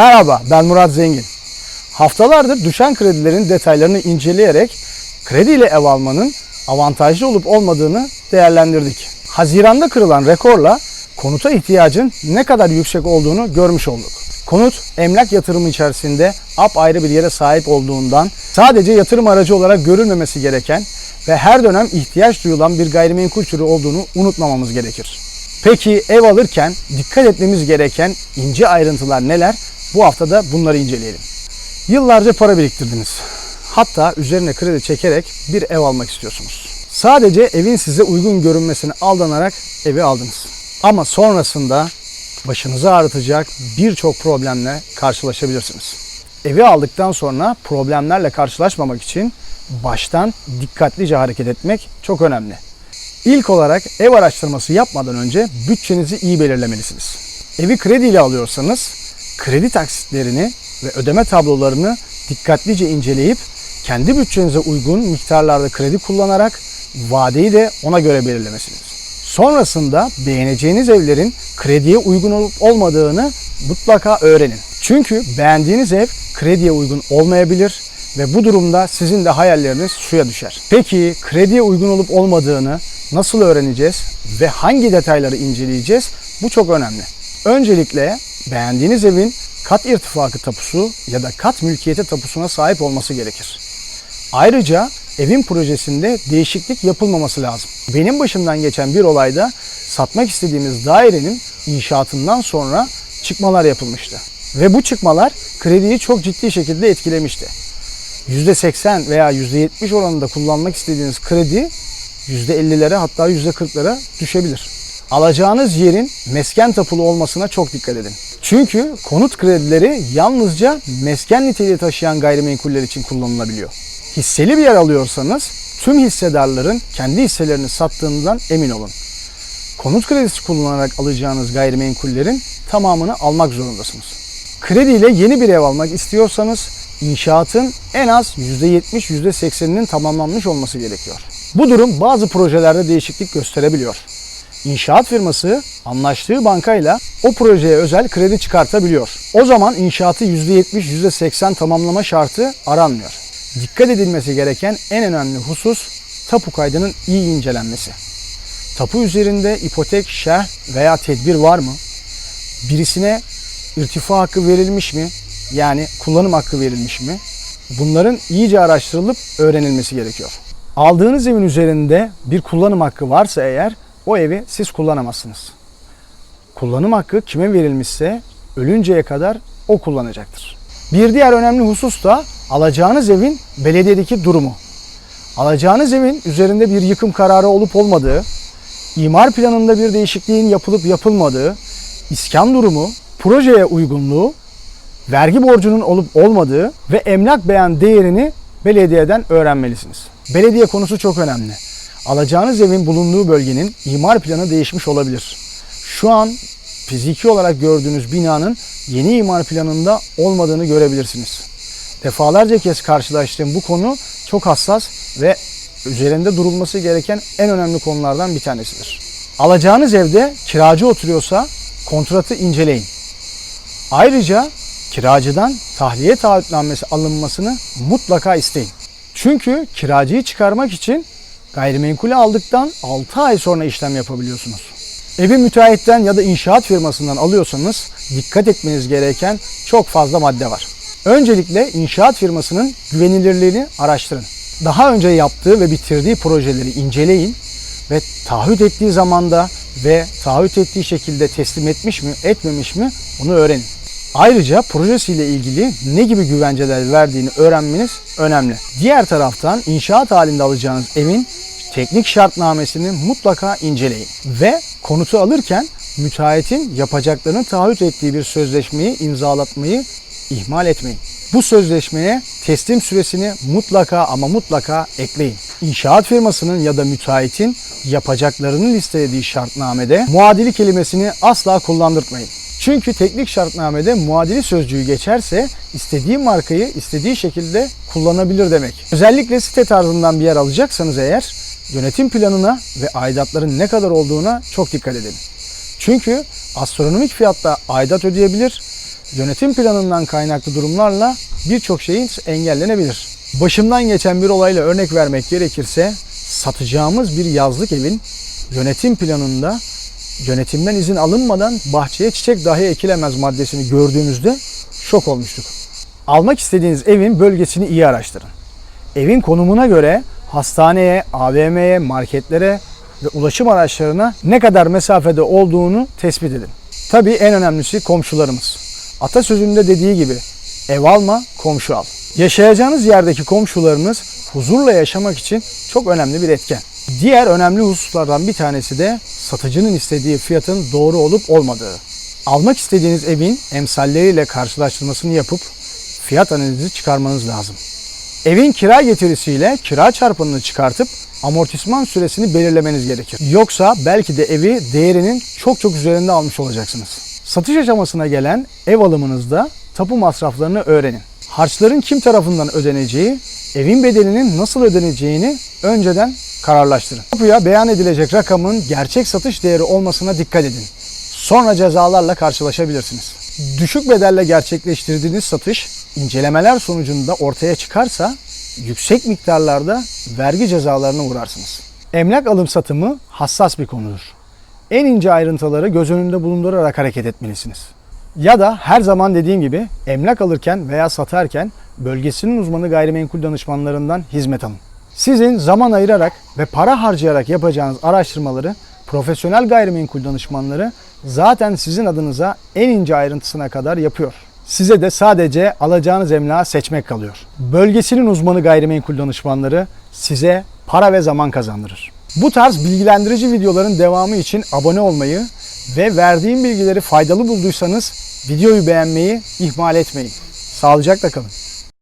Merhaba ben Murat Zengin. Haftalardır düşen kredilerin detaylarını inceleyerek krediyle ev almanın avantajlı olup olmadığını değerlendirdik. Haziranda kırılan rekorla konuta ihtiyacın ne kadar yüksek olduğunu görmüş olduk. Konut emlak yatırımı içerisinde apayrı bir yere sahip olduğundan sadece yatırım aracı olarak görülmemesi gereken ve her dönem ihtiyaç duyulan bir gayrimenkul türü olduğunu unutmamamız gerekir. Peki ev alırken dikkat etmemiz gereken ince ayrıntılar neler? Bu hafta da bunları inceleyelim. Yıllarca para biriktirdiniz. Hatta üzerine kredi çekerek bir ev almak istiyorsunuz. Sadece evin size uygun görünmesine aldanarak evi aldınız. Ama sonrasında başınızı ağrıtacak birçok problemle karşılaşabilirsiniz. Evi aldıktan sonra problemlerle karşılaşmamak için baştan dikkatlice hareket etmek çok önemli. İlk olarak ev araştırması yapmadan önce bütçenizi iyi belirlemelisiniz. Evi krediyle alıyorsanız kredi taksitlerini ve ödeme tablolarını dikkatlice inceleyip kendi bütçenize uygun miktarlarda kredi kullanarak vadeyi de ona göre belirlemesiniz. Sonrasında beğeneceğiniz evlerin krediye uygun olup olmadığını mutlaka öğrenin. Çünkü beğendiğiniz ev krediye uygun olmayabilir ve bu durumda sizin de hayalleriniz suya düşer. Peki krediye uygun olup olmadığını nasıl öğreneceğiz ve hangi detayları inceleyeceğiz? Bu çok önemli. Öncelikle beğendiğiniz evin kat irtifakı tapusu ya da kat mülkiyeti tapusuna sahip olması gerekir. Ayrıca evin projesinde değişiklik yapılmaması lazım. Benim başımdan geçen bir olayda satmak istediğimiz dairenin inşaatından sonra çıkmalar yapılmıştı. Ve bu çıkmalar krediyi çok ciddi şekilde etkilemişti. %80 veya %70 oranında kullanmak istediğiniz kredi %50'lere hatta %40'lara düşebilir. Alacağınız yerin mesken tapulu olmasına çok dikkat edin. Çünkü konut kredileri yalnızca mesken niteliği taşıyan gayrimenkuller için kullanılabiliyor. Hisseli bir yer alıyorsanız tüm hissedarların kendi hisselerini sattığından emin olun. Konut kredisi kullanarak alacağınız gayrimenkullerin tamamını almak zorundasınız. Krediyle yeni bir ev almak istiyorsanız inşaatın en az %70-%80'inin tamamlanmış olması gerekiyor. Bu durum bazı projelerde değişiklik gösterebiliyor. İnşaat firması anlaştığı bankayla o projeye özel kredi çıkartabiliyor. O zaman inşaatı %70-%80 tamamlama şartı aranmıyor. Dikkat edilmesi gereken en önemli husus tapu kaydının iyi incelenmesi. Tapu üzerinde ipotek, şerh veya tedbir var mı? Birisine irtifa hakkı verilmiş mi? Yani kullanım hakkı verilmiş mi? Bunların iyice araştırılıp öğrenilmesi gerekiyor. Aldığınız evin üzerinde bir kullanım hakkı varsa eğer o evi siz kullanamazsınız. Kullanım hakkı kime verilmişse ölünceye kadar o kullanacaktır. Bir diğer önemli husus da alacağınız evin belediyedeki durumu. Alacağınız evin üzerinde bir yıkım kararı olup olmadığı, imar planında bir değişikliğin yapılıp yapılmadığı, iskan durumu, projeye uygunluğu, vergi borcunun olup olmadığı ve emlak beyan değerini belediyeden öğrenmelisiniz. Belediye konusu çok önemli. Alacağınız evin bulunduğu bölgenin imar planı değişmiş olabilir. Şu an fiziki olarak gördüğünüz binanın yeni imar planında olmadığını görebilirsiniz. Defalarca kez karşılaştığım bu konu çok hassas ve üzerinde durulması gereken en önemli konulardan bir tanesidir. Alacağınız evde kiracı oturuyorsa kontratı inceleyin. Ayrıca kiracıdan tahliye taahhütnamesi alınmasını mutlaka isteyin. Çünkü kiracıyı çıkarmak için gayrimenkulü aldıktan 6 ay sonra işlem yapabiliyorsunuz. Evi müteahhitten ya da inşaat firmasından alıyorsanız dikkat etmeniz gereken çok fazla madde var. Öncelikle inşaat firmasının güvenilirliğini araştırın. Daha önce yaptığı ve bitirdiği projeleri inceleyin ve taahhüt ettiği zamanda ve taahhüt ettiği şekilde teslim etmiş mi, etmemiş mi onu öğrenin. Ayrıca projesiyle ilgili ne gibi güvenceler verdiğini öğrenmeniz önemli. Diğer taraftan inşaat halinde alacağınız evin teknik şartnamesini mutlaka inceleyin. Ve konutu alırken müteahhitin yapacaklarını taahhüt ettiği bir sözleşmeyi imzalatmayı ihmal etmeyin. Bu sözleşmeye teslim süresini mutlaka ama mutlaka ekleyin. İnşaat firmasının ya da müteahhitin yapacaklarını listelediği şartnamede muadili kelimesini asla kullandırtmayın. Çünkü teknik şartnamede muadili sözcüğü geçerse istediği markayı istediği şekilde kullanabilir demek. Özellikle site tarzından bir yer alacaksanız eğer yönetim planına ve aidatların ne kadar olduğuna çok dikkat edin. Çünkü astronomik fiyatta aidat ödeyebilir yönetim planından kaynaklı durumlarla birçok şeyin engellenebilir. Başımdan geçen bir olayla örnek vermek gerekirse satacağımız bir yazlık evin yönetim planında yönetimden izin alınmadan bahçeye çiçek dahi ekilemez maddesini gördüğümüzde şok olmuştuk. Almak istediğiniz evin bölgesini iyi araştırın. Evin konumuna göre hastaneye, AVM'ye, marketlere ve ulaşım araçlarına ne kadar mesafede olduğunu tespit edin. Tabii en önemlisi komşularımız. Atasözünde dediği gibi ev alma, komşu al. Yaşayacağınız yerdeki komşularınız huzurla yaşamak için çok önemli bir etken. Diğer önemli hususlardan bir tanesi de satıcının istediği fiyatın doğru olup olmadığı. Almak istediğiniz evin emsalleriyle karşılaştırmasını yapıp fiyat analizi çıkarmanız lazım. Evin kira getirisiyle kira çarpanını çıkartıp amortisman süresini belirlemeniz gerekir. Yoksa belki de evi değerinin çok çok üzerinde almış olacaksınız. Satış aşamasına gelen ev alımınızda tapu masraflarını öğrenin. Harçların kim tarafından ödeneceği, evin bedelinin nasıl ödeneceğini önceden kararlaştırın. Tapuya beyan edilecek rakamın gerçek satış değeri olmasına dikkat edin. Sonra cezalarla karşılaşabilirsiniz. Düşük bedelle gerçekleştirdiğiniz satış incelemeler sonucunda ortaya çıkarsa yüksek miktarlarda vergi cezalarına uğrarsınız. Emlak alım satımı hassas bir konudur. En ince ayrıntıları göz önünde bulundurarak hareket etmelisiniz. Ya da her zaman dediğim gibi emlak alırken veya satarken bölgesinin uzmanı gayrimenkul danışmanlarından hizmet alın. Sizin zaman ayırarak ve para harcayarak yapacağınız araştırmaları profesyonel gayrimenkul danışmanları zaten sizin adınıza en ince ayrıntısına kadar yapıyor. Size de sadece alacağınız emlağı seçmek kalıyor. Bölgesinin uzmanı gayrimenkul danışmanları size para ve zaman kazandırır. Bu tarz bilgilendirici videoların devamı için abone olmayı ve verdiğim bilgileri faydalı bulduysanız videoyu beğenmeyi ihmal etmeyin. Sağlıcakla kalın.